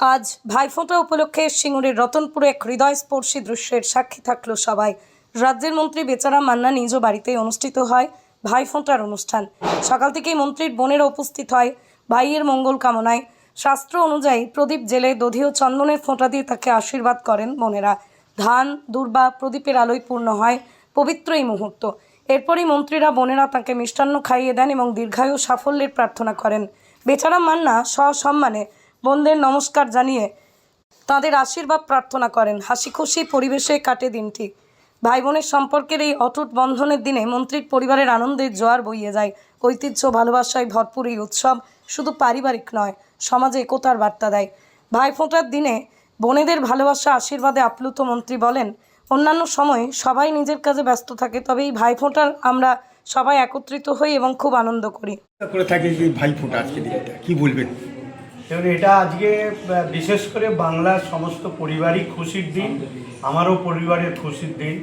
আজ ভাইফোঁটা উপলক্ষে সিঙ্গুরের রতনপুরে এক হৃদয়স্পর্শী দৃশ্যের সাক্ষী থাকল সবাই। রাজ্যের মন্ত্রী বেচারা মান্না নিজ বাড়িতে অনুষ্ঠিত হয় ভাইফোঁটার অনুষ্ঠান। সকাল থেকেই মন্ত্রীর বোনেরা উপস্থিত হয় ভাইয়ের মঙ্গল কামনায়। শাস্ত্র অনুযায়ী প্রদীপ জেলে দধি ও চন্দনের ফোঁটা দিয়ে তাকে আশীর্বাদ করেন বোনেরা। ধান, দুর্বা প্রদীপের আলোয় পূর্ণ হয় পবিত্র এই মুহূর্ত। এরপরই মন্ত্রীরা বোনেরা তাকে মিষ্টান্ন খাইয়ে দেন এবং দীর্ঘায়ু সাফল্যের প্রার্থনা করেন। বেচারা মান্না সসম্মানে বোনদের নমস্কার জানিয়ে। তাদের আশীর্বাদ প্রার্থনা করেন। হাসি খুশি পরিবেশে কাটে দিনটি। ভাই বোনের সম্পর্কের এই অটুট বন্ধনের দিনে মন্ত্রীর পরিবারের আনন্দের জোয়ার বইয়ে যায়। ঐতিহ্য, ভালোবাসায় ভরপুর এই উৎসব শুধু পারিবারিক নয়, সমাজে একতার বার্তা দেয়। ভাইফোঁটার দিনে বোনেদের ভালোবাসা আশীর্বাদে আপ্লুত মন্ত্রী বলেন, অন্যান্য সময় সবাই নিজের কাজে ব্যস্ত থাকে, তবে এই ভাইফোঁটার আমরা সবাই একত্রিত হই এবং খুব আনন্দ করি। করে ভাই ফোটা আজকে কি বলবেন? দেখুন এটা আজকে বিশেষ করে বাংলার সমস্ত পরিবারই খুশির দিন, আমারও পরিবারের খুশির দিন।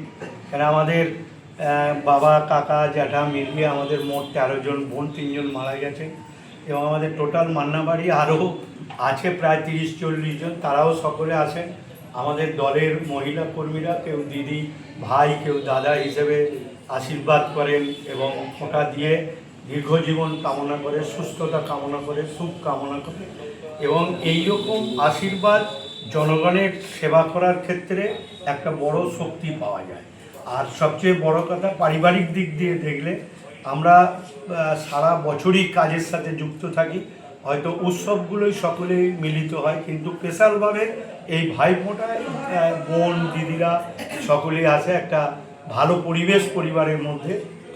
কেন আমাদের বাবা, কাকা, জ্যাঠা মিলিয়ে আমাদের মোট তেরো জন বোন, তিনজন মারা গেছে। এবং আমাদের টোটাল মান্নাবাড়ি আরও আছে প্রায় তিরিশ, চল্লিশ জন। তারাও সকলে আছেন আমাদের দলের মহিলা কর্মীরা, কেউ দিদি, ভাই, কেউ দাদা হিসেবে আশীর্বাদ করেন এবং ফোঁটা দিয়ে দীর্ঘজীবন কামনা করে, সুস্থতা কামনা করে, সুখ কামনা করে এবং এই রকম আশীর্বাদ জনগণের সেবা করার ক্ষেত্রে একটা বড় শক্তি পাওয়া যায়। আর সবচেয়ে বড় কথা পারিবারিক দিক দিয়ে দেখলে আমরা সারা বছরই কাজের সাথে যুক্ত থাকি। হয়তো উৎসবগুলোই সকলেই মিলিত হয়, কিন্তু স্পেশালভাবে এই ভাইফোঁটায় বোন, দিদিরা সকলেই আসে একটা ভালো পরিবেশ পরিবারের মধ্যে।